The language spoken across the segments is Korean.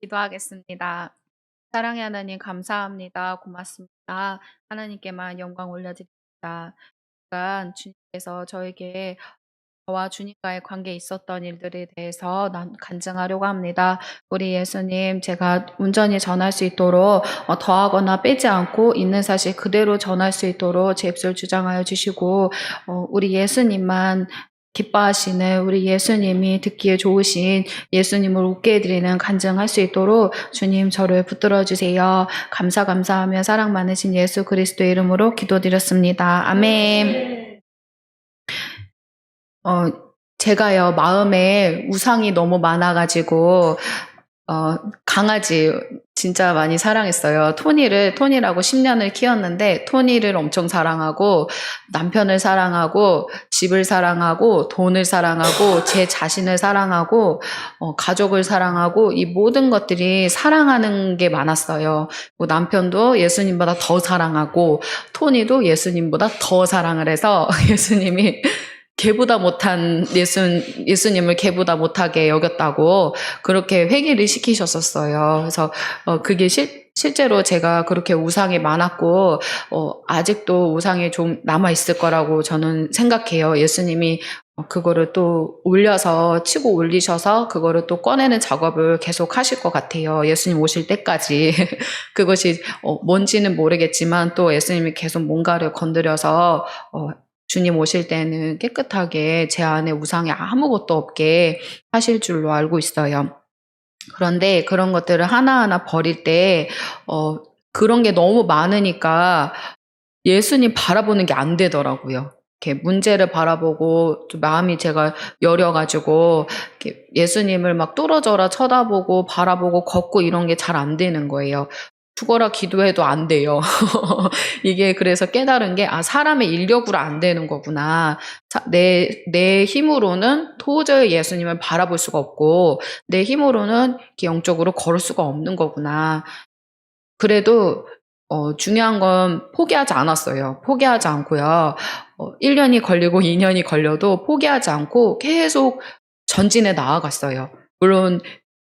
기도하겠습니다. 사랑의 하나님 감사합니다. 고맙습니다. 하나님께만 영광 올려드립니다. 주님께서 저에게 저와 주님과의 관계에 있었던 일들에 대해서 난 간증하려고 합니다. 우리 예수님, 제가 온전히 전할 수 있도록 어, 더하거나 빼지 않고 있는 사실 그대로 전할 수 있도록 제 입술 주장하여 주시고, 어, 우리 예수님만 기뻐하시는 우리 예수님이 듣기에 좋으신 예수님을 웃게 해드리는 간증할 수 있도록 주님 저를 붙들어 주세요. 감사 감사하며 사랑 많으신 예수 그리스도의 이름으로 기도드렸습니다. 아멘. 어, 제가요, 마음에 우상이 너무 많아가지고, 어, 강아지 진짜 많이 사랑했어요. 토니를, 토니라고 10년을 키웠는데, 토니를 엄청 사랑하고, 남편을 사랑하고, 집을 사랑하고, 돈을 사랑하고, 제 자신을 사랑하고, 어, 가족을 사랑하고, 이 모든 것들이 사랑하는 게 많았어요. 뭐 남편도 예수님보다 더 사랑하고, 토니도 예수님보다 더 사랑을 해서, 예수님이 개보다 못한 예수, 예수님을 개보다 못하게 여겼다고 그렇게 회개를 시키셨었어요. 그래서 어, 그게 실, 실제로 제가 그렇게 우상이 많았고 어, 아직도 우상이 좀 남아 있을 거라고 저는 생각해요. 예수님이 어, 그거를 또 올려서 치고 올리셔서 그거를 또 꺼내는 작업을 계속 하실 것 같아요. 예수님 오실 때까지 그것이 어, 뭔지는 모르겠지만 또 예수님이 계속 뭔가를 건드려서 어, 주님 오실 때는 깨끗하게 제 안에 우상이 아무것도 없게 하실 줄로 알고 있어요. 그런데 그런 것들을 하나하나 버릴 때, 어, 그런 게 너무 많으니까 예수님 바라보는 게 안 되더라고요. 이렇게 문제를 바라보고 좀 마음이 제가 여려가지고 예수님을 막 뚫어져라 쳐다보고 바라보고 걷고 이런 게 잘 안 되는 거예요. 죽어라 기도해도 안 돼요. 이게 그래서 깨달은 게, 아, 사람의 인력으로 안 되는 거구나. 내, 내 힘으로는 도저히 예수님을 바라볼 수가 없고, 내 힘으로는 영적으로 걸을 수가 없는 거구나. 그래도, 어, 중요한 건 포기하지 않았어요. 포기하지 않고요. 어, 1년이 걸리고 2년이 걸려도 포기하지 않고 계속 전진해 나아갔어요. 물론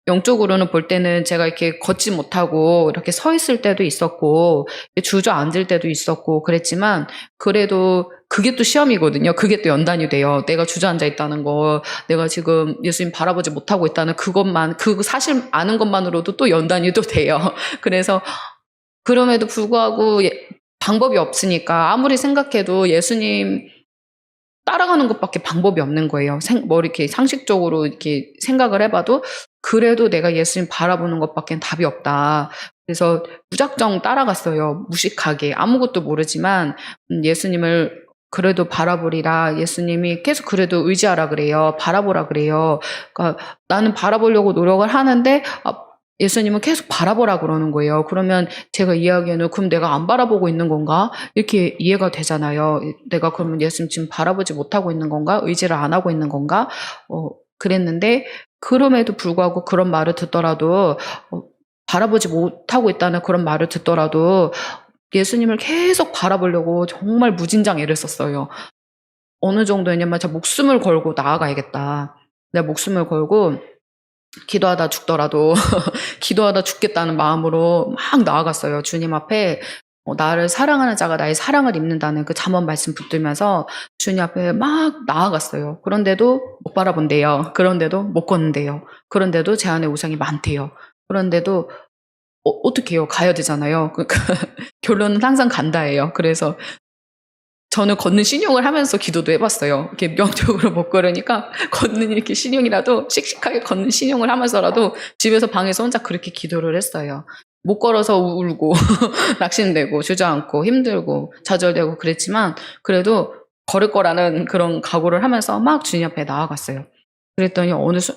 영적으로는 볼 때는 제가 이렇게 걷지 못하고 이렇게 서 있을 때도 있었고 주저앉을 때도 있었고 그랬지만 그래도 그게 또 시험이거든요. 그게 또 연단이 돼요. 내가 주저앉아 있다는 거, 내가 지금 예수님 바라보지 못하고 있다는 그것만 그 사실 아는 것만으로도 또 연단이 또 돼요. 그래서 그럼에도 불구하고 예, 방법이 없으니까 아무리 생각해도 예수님 따라가는 것밖에 방법이 없는 거예요. 생, 뭐 이렇게 상식적으로 이렇게 생각을 해봐도 그래도 내가 예수님 바라보는 것밖에 답이 없다. 그래서 무작정 따라갔어요. 무식하게 아무것도 모르지만 음, 예수님을 그래도 바라보리라 예수님이 계속 그래도 의지하라 그래요. 바라보라 그래요. 그러니까 나는 바라보려고 노력을 하는데 아, 예수님은 계속 바라보라 그러는 거예요. 그러면 제가 이야기하는 그럼 내가 안 바라보고 있는 건가? 이렇게 이해가 되잖아요. 내가 그러면 예수님 지금 바라보지 못하고 있는 건가? 의지를 안 하고 있는 건가? 어, 그랬는데 그럼에도 불구하고 그런 말을 듣더라도 어, 바라보지 못하고 있다는 그런 말을 듣더라도 예수님을 계속 바라보려고 정말 무진장 애를 썼어요. 어느 정도였냐면 제 목숨을 걸고 나아가야겠다. 내 목숨을 걸고 기도하다 죽더라도 기도하다 죽겠다는 마음으로 막 나아갔어요. 주님 앞에 어, 나를 사랑하는 자가 나의 사랑을 입는다는 그 잠언 말씀 붙들면서 주님 앞에 막 나아갔어요. 그런데도 못 바라본대요. 그런데도 못 걷는데요. 그런데도 제 안에 우상이 많대요. 그런데도 어, 떻게 해요? 가야 되잖아요. 그러니까 결론은 항상 간다예요. 그래서 저는 걷는 신용을 하면서 기도도 해봤어요. 이렇게 명적으로 못 걸으니까 걷는 이렇게 신용이라도 씩씩하게 걷는 신용을 하면서라도 집에서 방에서 혼자 그렇게 기도를 했어요. 못 걸어서 울고 낙심되고 주저앉고 힘들고 좌절되고 그랬지만 그래도 걸을 거라는 그런 각오를 하면서 막 주님 앞에 나아갔어요. 그랬더니 어느 순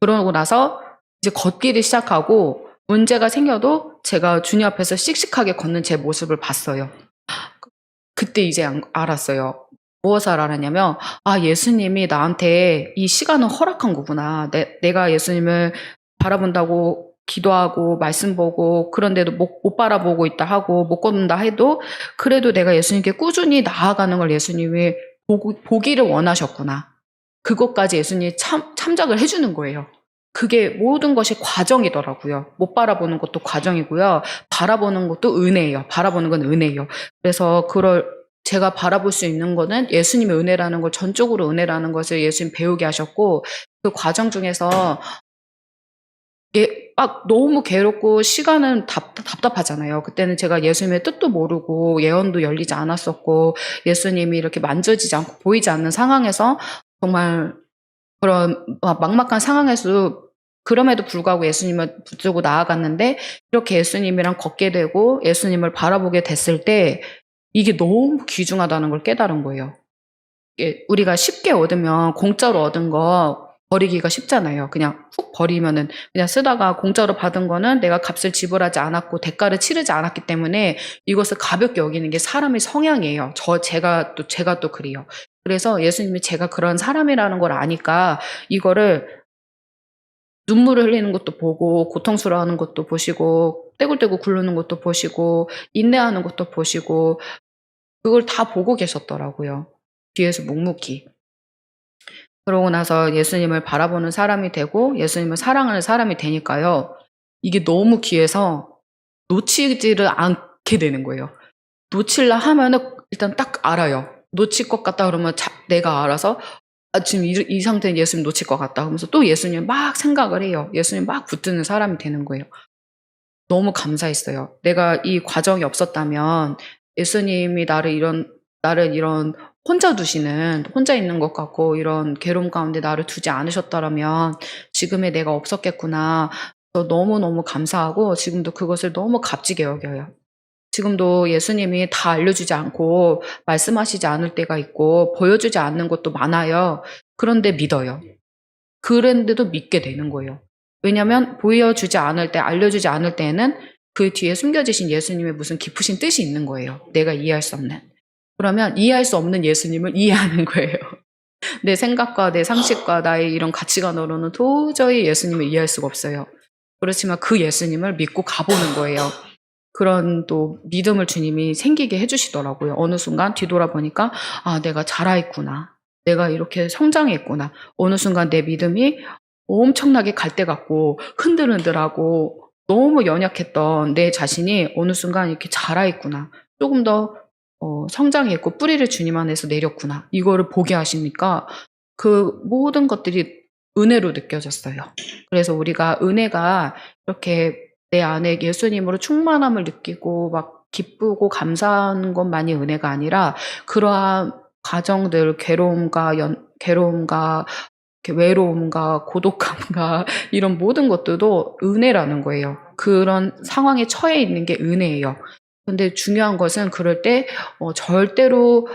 그러고 나서 이제 걷기를 시작하고 문제가 생겨도 제가 주님 앞에서 씩씩하게 걷는 제 모습을 봤어요. 그때 이제 알았어요. 무엇을 알았냐면, 아, 예수님이 나한테 이 시간을 허락한 거구나. 내, 내가 예수님을 바라본다고 기도하고 말씀 보고 그런데도 못, 못 바라보고 있다 하고 못 걷는다 해도 그래도 내가 예수님께 꾸준히 나아가는 걸 예수님이 보고, 보기를 원하셨구나. 그것까지 예수님이 참, 참작을 해주는 거예요. 그게 모든 것이 과정이더라고요. 못 바라보는 것도 과정이고요. 바라보는 것도 은혜예요. 바라보는 건 은혜예요. 그래서 그걸 제가 바라볼 수 있는 거는 예수님의 은혜라는 걸 전적으로 은혜라는 것을 예수님 배우게 하셨고 그 과정 중에서 예, 막 너무 괴롭고 시간은 답, 답답하잖아요. 그때는 제가 예수님의 뜻도 모르고 예언도 열리지 않았었고 예수님이 이렇게 만져지지 않고 보이지 않는 상황에서 정말 그런 막- 막막한 상황에서 그럼에도 불구하고 예수님을 붙들고 나아갔는데 이렇게 예수님이랑 걷게 되고 예수님을 바라보게 됐을 때 이게 너무 귀중하다는 걸 깨달은 거예요. 이게 우리가 쉽게 얻으면 공짜로 얻은 거 버리기가 쉽잖아요. 그냥 훅 버리면은 그냥 쓰다가 공짜로 받은 거는 내가 값을 지불하지 않았고 대가를 치르지 않았기 때문에 이것을 가볍게 여기는 게 사람의 성향이에요. 저 제가 또 제가 또 그래요. 그래서 예수님이 제가 그런 사람이라는 걸 아니까 이거를 눈물을 흘리는 것도 보고 고통스러워하는 것도 보시고 떼굴떼굴 굴르는 것도 보시고 인내하는 것도 보시고 그걸 다 보고 계셨더라고요. 뒤에서 묵묵히. 그러고 나서 예수님을 바라보는 사람이 되고 예수님을 사랑하는 사람이 되니까요. 이게 너무 귀해서 놓치지를 않게 되는 거예요. 놓칠라 하면은 일단 딱 알아요. 놓칠 것 같다 그러면 자- 내가 알아서 아, 지금 이, 이 상태는 예수님 놓칠 것 같다. 그러면서 또 예수님 막 생각을 해요. 예수님 막 붙드는 사람이 되는 거예요. 너무 감사했어요. 내가 이 과정이 없었다면 예수님이 나를 이런 나를 이런 혼자 두시는 혼자 있는 것 같고 이런 괴로움 가운데 나를 두지 않으셨더라면 지금의 내가 없었겠구나. 너무 너무 감사하고 지금도 그것을 너무 값지게 여겨요. 지금도 예수님이 다 알려주지 않고 말씀하시지 않을 때가 있고 보여주지 않는 것도 많아요. 그런데 믿어요. 그런데도 믿게 되는 거예요. 왜냐하면 보여주지 않을 때, 알려주지 않을 때에는 그 뒤에 숨겨지신 예수님의 무슨 깊으신 뜻이 있는 거예요. 내가 이해할 수 없는. 그러면 이해할 수 없는 예수님을 이해하는 거예요. 내 생각과 내 상식과 나의 이런 가치관으로는 도저히 예수님을 이해할 수가 없어요. 그렇지만 그 예수님을 믿고 가보는 거예요. 그런 또 믿음을 주님이 생기게 해주시더라고요. 어느 순간 뒤돌아보니까 아 내가 자라있구나. 내가 이렇게 성장했구나. 어느 순간 내 믿음이 엄청나게 갈때 같고 흔들흔들하고 너무 연약했던 내 자신이 어느 순간 이렇게 자라있구나. 조금 더 어, 성장했고 뿌리를 주님 안에서 내렸구나. 이거를 보게 하시니까 그 모든 것들이 은혜로 느껴졌어요. 그래서 우리가 은혜가 이렇게 내 안에 예수님으로 충만함을 느끼고 막 기쁘고 감사한 것만이 은혜가 아니라 그러한 과정들 괴로움과 연, 괴로움과 외로움과 고독함과 이런 모든 것들도 은혜라는 거예요. 그런 상황에 처해 있는 게 은혜예요. 근데 중요한 것은 그럴 때 어, 절대로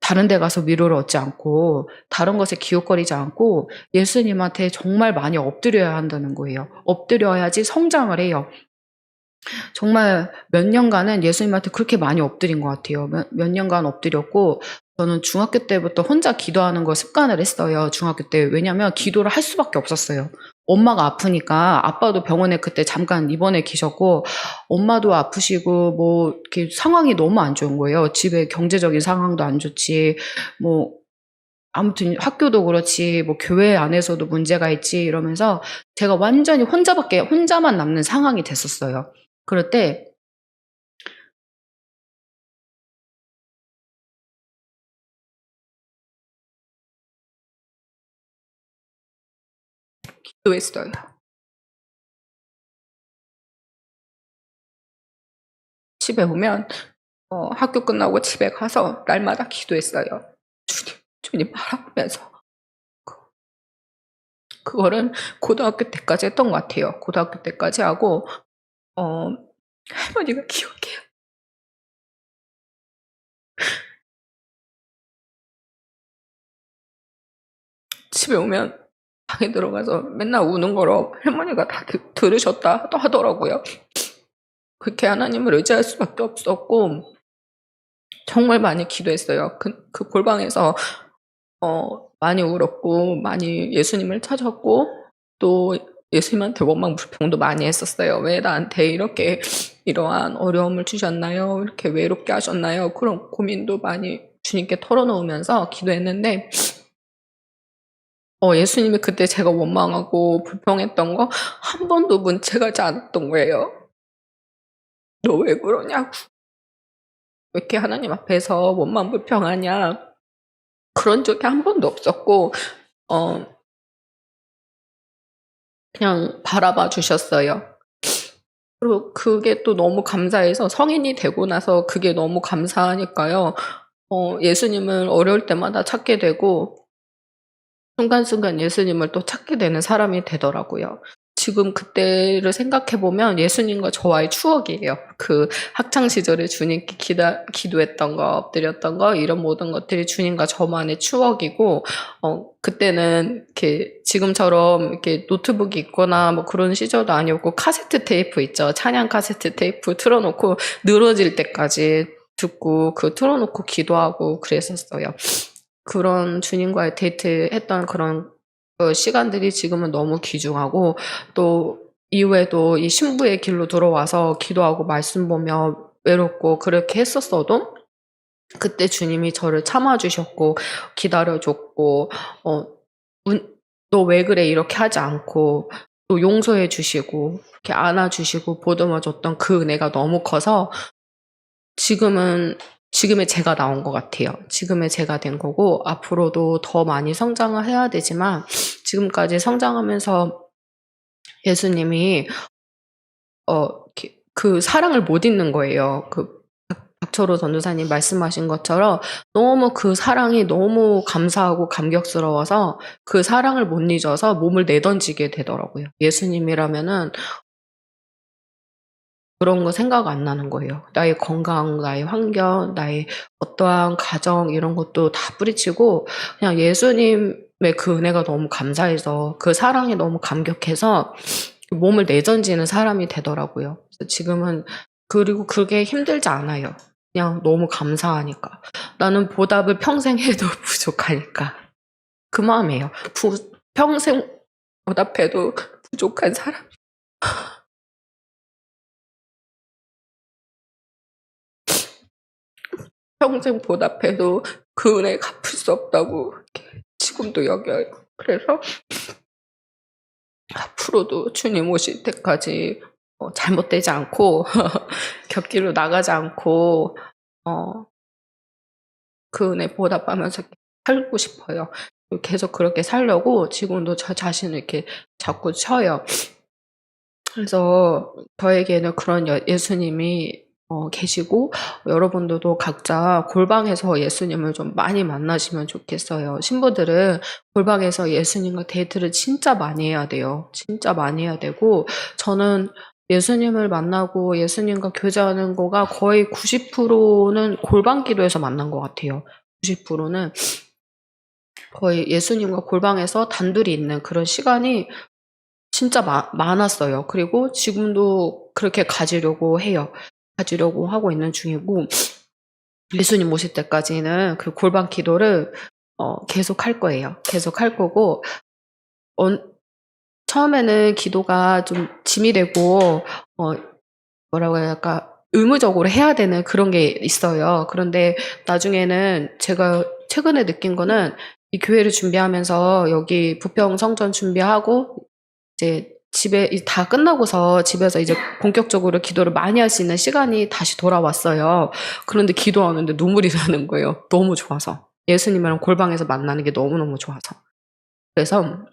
다른 데 가서 위로를 얻지 않고 다른 것에 기웃거리지 않고 예수님한테 정말 많이 엎드려야 한다는 거예요. 엎드려야지 성장을 해요. 정말 몇 년간은 예수님한테 그렇게 많이 엎드린 것 같아요. 몇, 몇 년간 엎드렸고 저는 중학교 때부터 혼자 기도하는 걸 습관을 했어요. 중학교 때. 왜냐면 기도를 할 수밖에 없었어요. 엄마가 아프니까 아빠도 병원에 그때 잠깐 입원해 계셨고 엄마도 아프시고 뭐 이렇게 상황이 너무 안 좋은 거예요. 집에 경제적인 상황도 안 좋지. 뭐 아무튼 학교도 그렇지 뭐 교회 안에서도 문제가 있지 이러면서 제가 완전히 혼자밖에 혼자만 남는 상황이 됐었어요. 그럴 때 기도했어요. 집에 오면 어, 학교 끝나고 집에 가서 날마다 기도했어요. 주님, 주님 바라보면서 그, 그거는 고등학교 때까지 했던 것 같아요. 고등학교 때까지 하고 어, 할머니가 기억해요. 집에 오면 방에 들어가서 맨날 우는 거로 할머니가 다 드- 들으셨다 또 하더라고요. 그렇게 하나님을 의지할 수밖에 없었고 정말 많이 기도했어요. 그, 그 골방에서 어, 많이 울었고 많이 예수님을 찾았고 또 예수님한테 원망 불평도 많이 했었어요. 왜 나한테 이렇게 이러한 어려움을 주셨나요? 이렇게 외롭게 하셨나요? 그런 고민도 많이 주님께 털어놓으면서 기도했는데 어, 예수님이 그때 제가 원망하고 불평했던 거 한 번도 문책하지 않았던 거예요. 너 왜 그러냐고. 왜 이렇게 하나님 앞에서 원망 불평하냐. 그런 적이 한 번도 없었고, 어, 그냥 바라봐 주셨어요. 그리고 그게 또 너무 감사해서 성인이 되고 나서 그게 너무 감사하니까요. 어, 예수님을 어려울 때마다 찾게 되고, 순간순간 예수님을 또 찾게 되는 사람이 되더라고요. 지금 그때를 생각해 보면 예수님과 저와의 추억이에요. 그 학창 시절에 주님께 기다, 기도했던 거, 엎드렸던 거, 이런 모든 것들이 주님과 저만의 추억이고, 어, 그때는 이렇게 지금처럼 이렇게 노트북이 있거나 뭐 그런 시절도 아니었고, 카세트 테이프 있죠. 찬양 카세트 테이프 틀어 놓고 늘어질 때까지 듣고, 그 틀어 놓고 기도하고 그랬었어요. 그런 주님과의 데이트 했던 그런 그 시간들이 지금은 너무 귀중하고 또 이후에도 이 신부의 길로 들어와서 기도하고 말씀 보며 외롭고 그렇게 했었어도 그때 주님이 저를 참아주셨고 기다려줬고 어, 너 왜 그래? 이렇게 하지 않고 또 용서해 주시고 이렇게 안아주시고 보듬어 줬던 그 은혜가 너무 커서 지금은 지금의 제가 나온 것 같아요. 지금의 제가 된 거고 앞으로도 더 많이 성장을 해야 되지만 지금까지 성장하면서 예수님이 어, 그 사랑을 못 잊는 거예요. 그 박철호 전도사님 말씀하신 것처럼 너무 그 사랑이 너무 감사하고 감격스러워서 그 사랑을 못 잊어서 몸을 내던지게 되더라고요. 예수님이라면은 그런 거 생각 안 나는 거예요. 나의 건강, 나의 환경, 나의 어떠한 가정 이런 것도 다 뿌리치고 그냥 예수님의 그 은혜가 너무 감사해서 그 사랑이 너무 감격해서 몸을 내던지는 사람이 되더라고요. 지금은 그리고 그게 힘들지 않아요. 그냥 너무 감사하니까. 나는 보답을 평생 해도 부족하니까. 그 마음이에요. 부, 평생 보답해도 부족한 사람. 평생 보답해도 그 은혜 갚을 수 없다고 지금도 여겨요. 그래서 앞으로도 주님 오실 때까지 어, 잘못되지 않고 곁길로 나가지 않고 어, 그 은혜 보답하면서 살고 싶어요. 계속 그렇게 살려고 지금도 저 자신을 이렇게 자꾸 쳐요. 그래서 저에게는 그런 여- 예수님이 어, 계시고 여러분들도 각자 골방에서 예수님을 좀 많이 만나시면 좋겠어요. 신부들은 골방에서 예수님과 데이트를 진짜 많이 해야 돼요. 진짜 많이 해야 되고 저는 예수님을 만나고 예수님과 교제하는 거가 거의 90%는 골방 기도에서 만난 것 같아요. 90%는 거의 예수님과 골방에서 단둘이 있는 그런 시간이 진짜 마- 많았어요. 그리고 지금도 그렇게 가지려고 해요. 가지려고 하고 있는 중이고 예수님 오실 때까지는 그 골방 기도를 어, 계속 할 거예요. 계속 할 거고 어, 처음에는 기도가 좀 짐이 되고 어, 뭐라고 해야 할까 의무적으로 해야 되는 그런 게 있어요. 그런데 나중에는 제가 최근에 느낀 거는 이 교회를 준비하면서 여기 부평 성전 준비하고 이제 집에 이- 다 끝나고서 집에서 이제 본격적으로 기도를 많이 할 수 있는 시간이 다시 돌아왔어요. 그런데 기도하는데 눈물이 나는 거예요. 너무 좋아서. 예수님이랑 골방에서 만나는 게 너무너무 좋아서. 그래서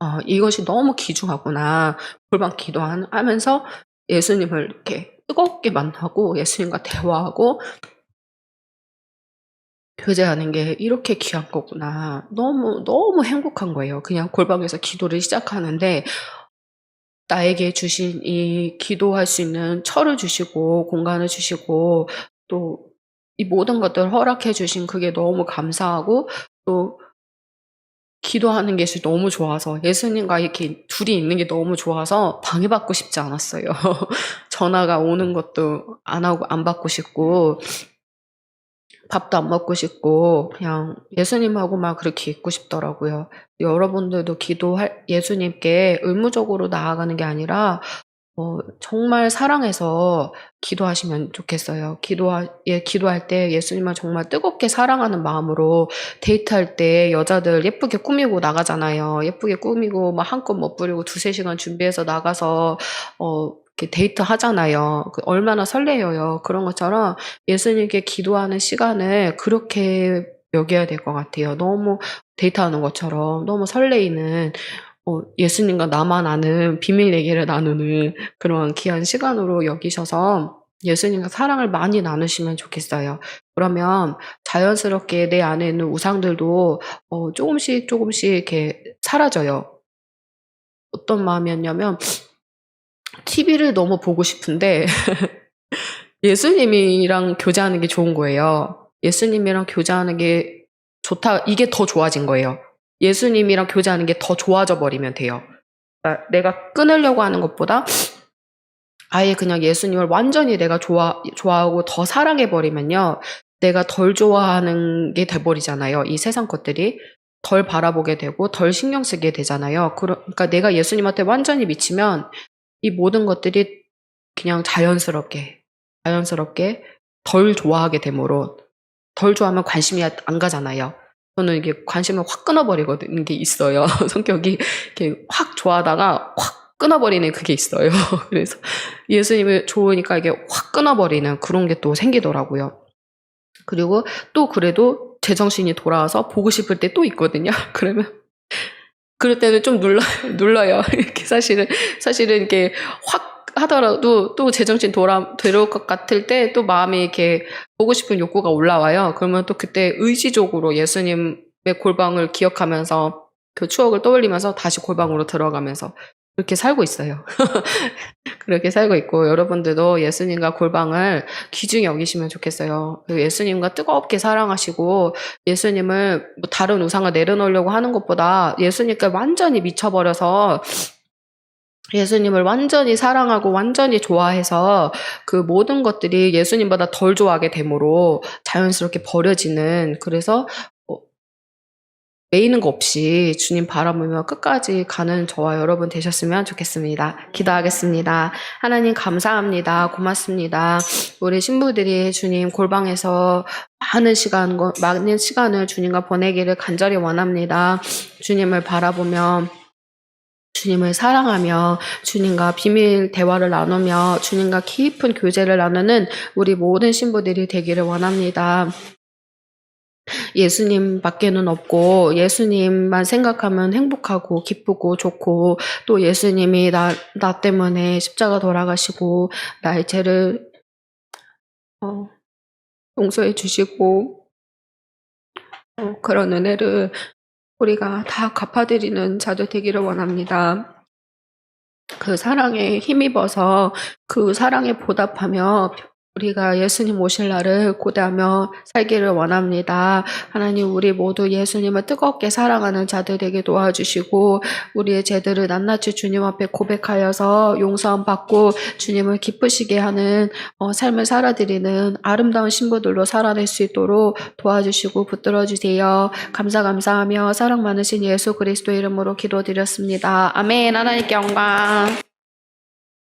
어, 이것이 너무 귀중하구나. 골방 기도하면서 예수님을 이렇게 뜨겁게 만나고 예수님과 대화하고 교제하는 게 이렇게 귀한 거구나. 너무, 너무 행복한 거예요. 그냥 골방에서 기도를 시작하는데, 나에게 주신 이 기도할 수 있는 철을 주시고, 공간을 주시고, 또 이 모든 것들을 허락해 주신 그게 너무 감사하고, 또 기도하는 것이 너무 좋아서, 예수님과 이렇게 둘이 있는 게 너무 좋아서 방해받고 싶지 않았어요. 전화가 오는 것도 안 하고, 안 받고 싶고, 밥도 안 먹고 싶고 그냥 예수님하고만 그렇게 있고 싶더라고요. 여러분들도 기도할 예수님께 의무적으로 나아가는 게 아니라 어, 정말 사랑해서 기도하시면 좋겠어요. 기도하, 예, 기도할 때 예수님을 정말 뜨겁게 사랑하는 마음으로 데이트할 때 여자들 예쁘게 꾸미고 나가잖아요. 예쁘게 꾸미고 막 한껏 멋부리고 두세 시간 준비해서 나가서 어, 데이트 하잖아요. 그 얼마나 설레요. 그런 것처럼 예수님께 기도하는 시간을 그렇게 여겨야 될 것 같아요. 너무 데이트하는 것처럼 너무 설레이는 어, 예수님과 나만 아는 비밀 얘기를 나누는 그런 귀한 시간으로 여기셔서 예수님과 사랑을 많이 나누시면 좋겠어요. 그러면 자연스럽게 내 안에 있는 우상들도 어, 조금씩 조금씩 이렇게 사라져요. 어떤 마음이었냐면 TV를 너무 보고 싶은데 예수님이랑 교제하는 게 좋은 거예요. 예수님이랑 교제하는 게 좋다. 이게 더 좋아진 거예요. 예수님이랑 교제하는 게 더 좋아져 버리면 돼요. 그러니까 내가 끊으려고 하는 것보다 아예 그냥 예수님을 완전히 내가 좋아, 좋아하고 더 사랑해 버리면요. 내가 덜 좋아하는 게 돼버리잖아요. 이 세상 것들이. 덜 바라보게 되고 덜 신경 쓰게 되잖아요. 그러니까 내가 예수님한테 완전히 미치면 이 모든 것들이 그냥 자연스럽게, 자연스럽게 덜 좋아하게 되므로 덜 좋아하면 관심이 안 가잖아요. 저는 이게 관심을 확 끊어버리거든 게 있어요. 성격이 이렇게 확 좋아하다가 확 끊어버리는 그게 있어요. 그래서 예수님을 좋으니까 이게 확 끊어버리는 그런 게 또 생기더라고요. 그리고 또 그래도 제정신이 돌아와서 보고 싶을 때 또 있거든요. 그러면 그럴 때는 좀 눌러 눌러요. 이렇게 사실은 사실은 이렇게 확 하더라도 또 제정신 돌아 들어올 것 같을 때 또 마음이 이렇게 보고 싶은 욕구가 올라와요. 그러면 또 그때 의지적으로 예수님의 골방을 기억하면서 그 추억을 떠올리면서 다시 골방으로 들어가면서 그렇게 살고 있어요. 그렇게 살고 있고 여러분들도 예수님과 골방을 귀중히 여기시면 좋겠어요. 그 예수님과 뜨겁게 사랑하시고 예수님을 뭐 다른 우상을 내려놓으려고 하는 것보다 예수님께 완전히 미쳐버려서 예수님을 완전히 사랑하고 완전히 좋아해서 그 모든 것들이 예수님보다 덜 좋아하게 되므로 자연스럽게 버려지는 그래서 어, 매이는 거 없이 주님 바라보며 끝까지 가는 저와 여러분 되셨으면 좋겠습니다. 기도하겠습니다. 하나님 감사합니다. 고맙습니다. 우리 신부들이 주님 골방에서 많은 시간, 많은 시간을 주님과 보내기를 간절히 원합니다. 주님을 바라보며 주님을 사랑하며 주님과 비밀 대화를 나누며 주님과 깊은 교제를 나누는 우리 모든 신부들이 되기를 원합니다. 예수님 밖에는 없고 예수님만 생각하면 행복하고 기쁘고 좋고 또 예수님이 나, 나 때문에 십자가 돌아가시고 나의 죄를 어, 용서해 주시고 어, 그런 은혜를 우리가 다 갚아드리는 자들 되기를 원합니다. 그 사랑에 힘입어서 그 사랑에 보답하며 우리가 예수님 오실 날을 고대하며 살기를 원합니다. 하나님 우리 모두 예수님을 뜨겁게 사랑하는 자들 되게 도와주시고 우리의 죄들을 낱낱이 주님 앞에 고백하여서 용서함 받고 주님을 기쁘시게 하는 어, 삶을 살아드리는 아름다운 신부들로 살아낼 수 있도록 도와주시고 붙들어 주세요. 감사 감사하며 사랑 많으신 예수 그리스도 이름으로 기도드렸습니다. 아멘. 하나님께 영광.